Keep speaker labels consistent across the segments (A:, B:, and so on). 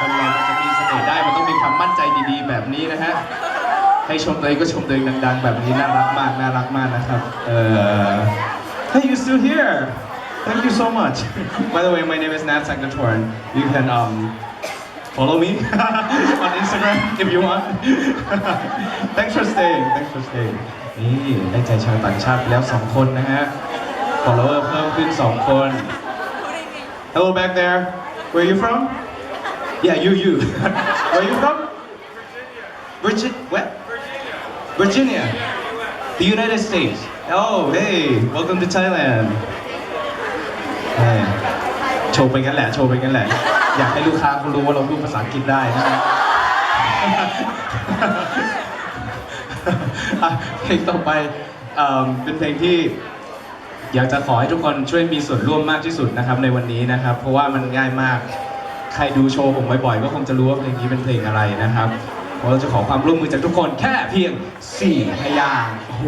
A: คนเรามันจะมีเสน่ห์ได้มันต้องมีความมั่นใจดีๆ แบบนี้นะฮะให้ชมตัวเองก็ชมตัวเองดังๆ แบบนี้น่ารักมากน่ารักมากนะครับเอ่อ Hey you still here Thank you so much By the way my name is Nat Sagnatorn You can um follow me on Instagram if you want Thanks for staying Thanks for staying นี่ได้ใจชาวต่างชาติไปแล้วสองคนนะฮะ follower เพิ่มขึ้นสองคน Hello back there Where are you from Yeah you you Where are you from Virgin what Virginia The United States Oh hey welcome to Thailand เฮ้ยโชว์ไปกันแหละ โชว์ไปกันแหละ อยากให้ลูกค้าเขารู้ว่าเราพูดภาษาอังกฤษได้นะฮะ อ่ะเพลงต่อไปเอิ่มเป็นเพลงที่ อยากจะขอให้ทุกคนช่วยมีส่วนร่วมมากที่สุดนะครับในวันนี้นะครับ เพราะว่ามันง่ายมาก ใครดูโชว์ผมบ่อยๆก็คงจะรู้ว่าเพลงนี้เป็นเพลงอะไรนะครับเราจะขอความร่วมมือจากทุกคนแค่เพียง4พยางค์โอ้โห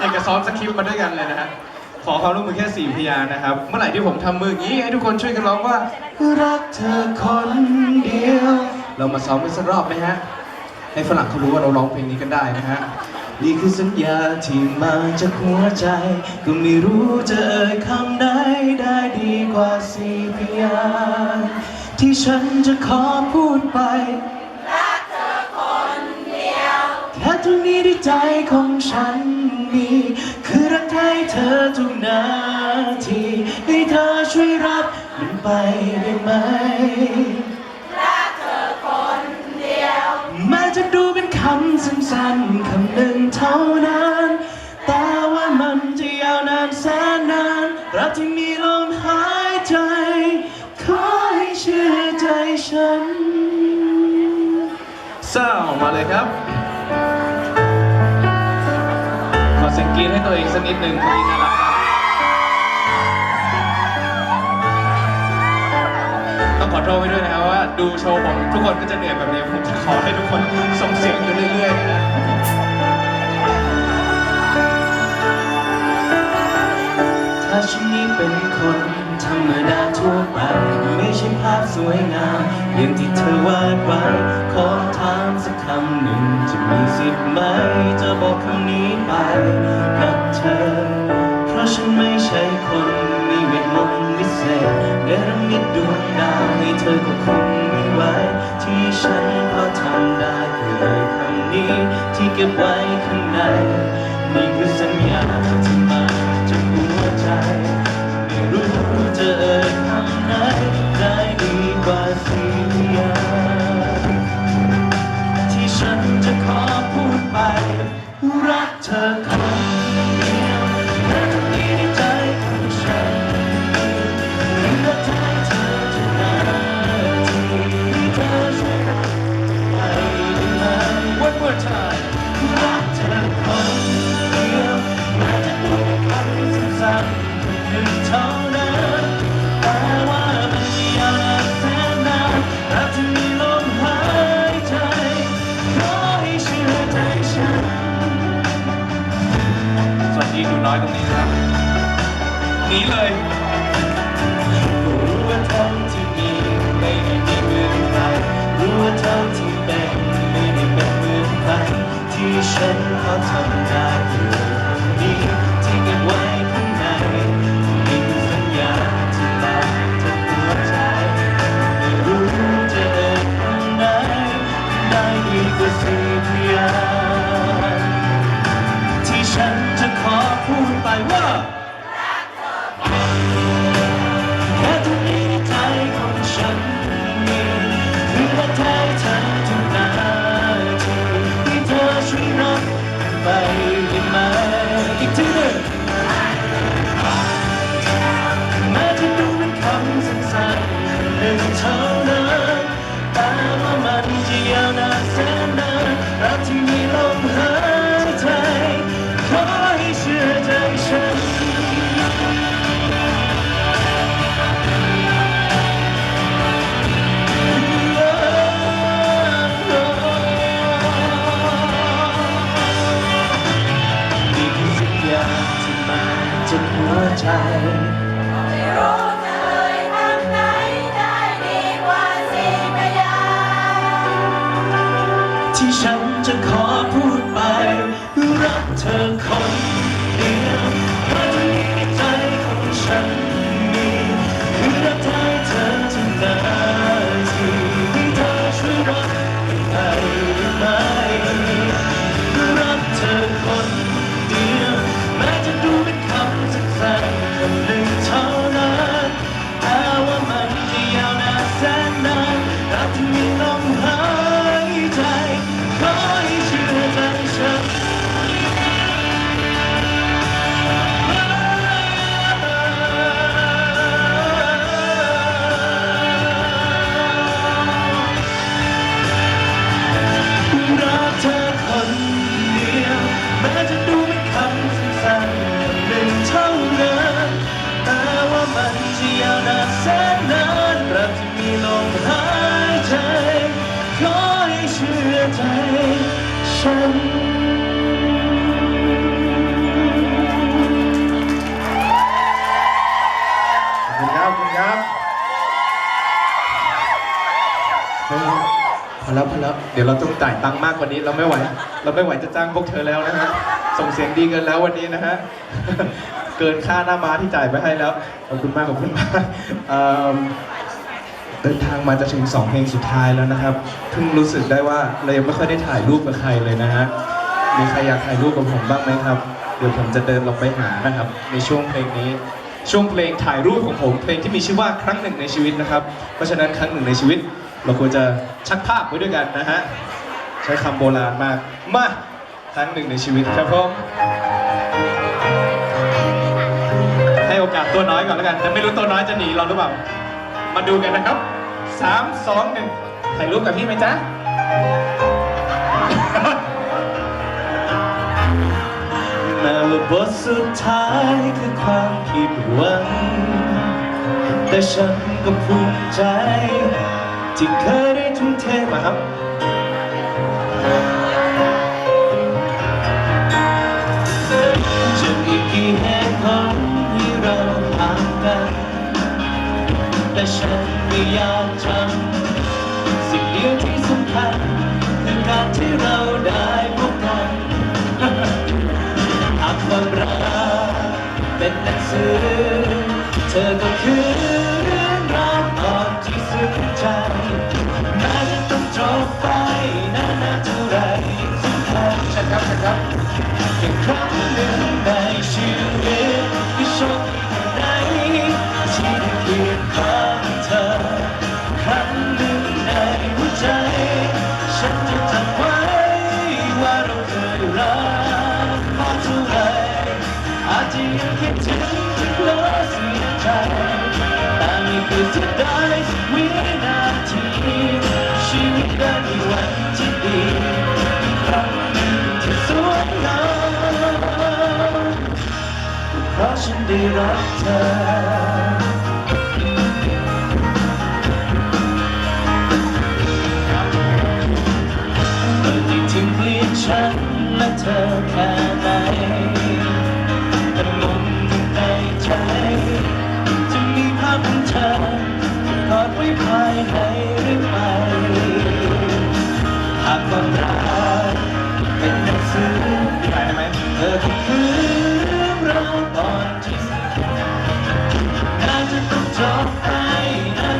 A: อยากจะซ้อมสคริปต์มาด้วยกันเลยนะฮะขอความร่วมมือแค่4พยางค์นะครับ เมื่อไหร่ที่ผมทำมืออย่างนี้ให้ทุกคนช่วยกันร้องว่า รักเธอคนเดียว เรามาซ้อมกันสักรอบไหมฮะให้ฝรั่งเขารู้ว่าเราร้องเพลงนี้กันได้นะฮะ นี่คือสัญญาที่มาจากหัวใจ ก็ไม่รู้จะเอ่ยคำใดได้ดีกว่าสี่พยางที่ฉันจะขอพูดไปแค่ตรงนี้ที่ใจของฉันมีคือรักแท้เธอทุกนาทีให้เธอช่วยรับมันไปได้ไหม สียงกรีดให้ตัวเองสักนิดหนึ่งคนนี้น่ารักมากต้องขอโทษไว้ด้วยนะครับว่าดูโชว์ผมทุกคนก็จะเหนื่อยแบบนี้ผมจะขอให้ทุกคนส่งเสียงอยู่เรื่อยๆนะถ้าฉันนี้เป็นคนธรรมดาทั่วไป ไม่ใช่ภาพสวยงามอย่างที่เธอวาดไว้ ขอถามสักคำหนึ่งจะมีสิทธิ์ไหมจะบอก ไปกับเธอ เพราะฉันไม่ใช่คนมีเวทมนต์วิเศษเนรมิตดวงดาวให้เธอก็คงไม่ไหวที่ฉันพอทำได้คือเลยคำนี้ที่เก็บไว้ข้างใน นี่คือสัญญาที่มาจากหัวใจ เลยรู้ว่าเท่าที่มีไม่ได้มีเหมือนใครรู้ว่าเท่าที่เป็นไม่ได้เป็นเหมือนใครที่ฉันขอทำได้ จากหัวใจ ที่มีลมหายใจ ขอให้เชื่อใจ ฉัน
B: ขอบคุณครับขอบคุณครับเฮ้ยพอแล้วพอแล้วเดี๋ยวเราต้องจ่ายตังค์มากกว่านี้ เราไม่ไหว เราไม่ไหวจะจ้างพวกเธอแล้วนะฮะ ส่งเสียงดีเกินแล้ววันนี้นะฮะ เกินค่าหน้าม้าที่จ่ายไปให้แล้ว ขอบคุณมากขอบคุณมากเอิ่มเดินทางมาจะถึงสองเพลงสุดท้ายแล้วนะครับ เพิ่งรู้สึกได้ว่าเรายังไม่ค่อยได้ถ่ายรูปกับใครเลยนะฮะ มีใครอยากถ่ายรูปกับผมบ้างไหมครับ เดี๋ยวผมจะเดินลงไปหานะครับ ในช่วงเพลงนี้ ช่วงเพลงถ่ายรูปของผมเพลงที่มีชื่อว่าครั้งหนึ่งในชีวิตนะครับ เพราะฉะนั้นครั้งหนึ่งในชีวิต เราควรจะชักภาพไว้ด้วยกันนะฮะ ใช้คำโบราณมาก มาครั้งหนึ่งในชีวิตครับผม ตัวน้อยก่อนแล้วกัน แต่ไม่รู้ตัวน้อยจะหนีเราหรือเปล่า มาดูกันนะครับสามสองหนึ่งถ่ายรูปกับพี่ไหมจ๊ะ
A: แม้ว่าบทสุดท้ายคือความผิดหวัง แต่ฉันก็ภูมิใจ ที่เคยได้ทุ่มเทมาครับ แต่ฉันไม่อยากจำสิ่งเดียวที่สำคัญคือการที่เราได้พบกันหากความรักเป็นหนังสือ เธอก็คือเรื่องราวอ่อนที่ซึ้งใจแม้จะต้องจบไปนานเท่าไรสำคัญ
B: ใช่ครับใช่ครับ
A: แค่ครั้งหนึ่งในชีวิต คิดถึงที่เพลอเสียใจแต่ไม่เคยเสียดายวินาทีชีวิตได้มีวันที่ดีครั้งหนึ่งที่สวยงามเพราะฉันได้รักเธอเมื่อที่ถึงเปลี่ยนฉันและเธอแค่ไหน ภายในหรือไม่หากความรักเป็นหนังสือ
B: พี่ไปได้ไหม
A: เธอคือเรื่องราตอนที่สุดน่าจะต้องจบไป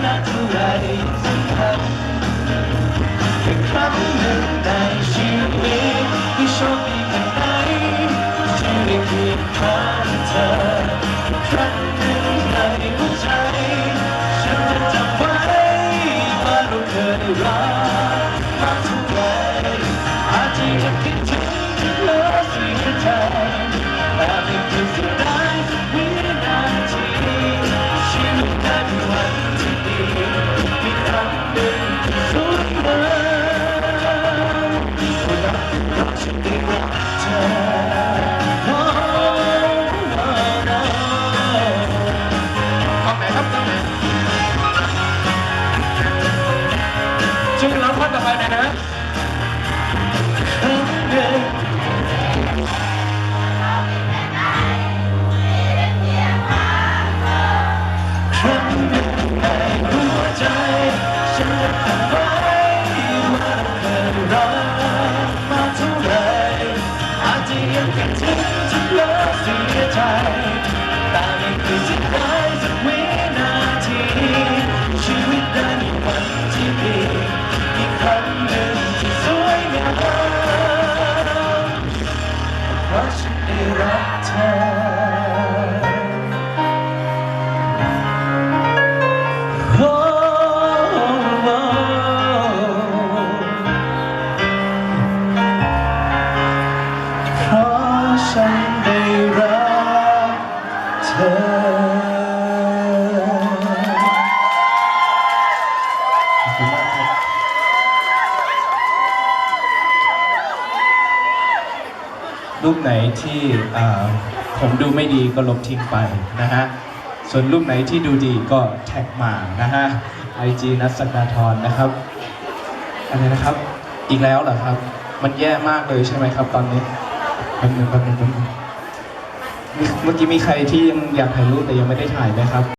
A: นานๆเท่าไรสำคัญแค่ครั้งหนึ่งในชีวิตที่โชคดีแค่ไหนที่ได้เคียงข้างเธอ ไหนที่ผมดูไม่ดีก็ลบทิ้งไปนะฮะ
B: ส่วนรูปไหนที่ดูดีก็แท็กมานะฮะ IG นัทสกาทรนะครับอะไรนะครับ อีกแล้วเหรอครับ มันแย่มากเลยใช่ไหมครับ ตอนนี้แป๊บนึงแป๊บนึงแป๊บนึงเมื่อกี้มีใครที่ยังอยากถ่ายรูปแต่ยังไม่ได้ถ่ายไหมครับ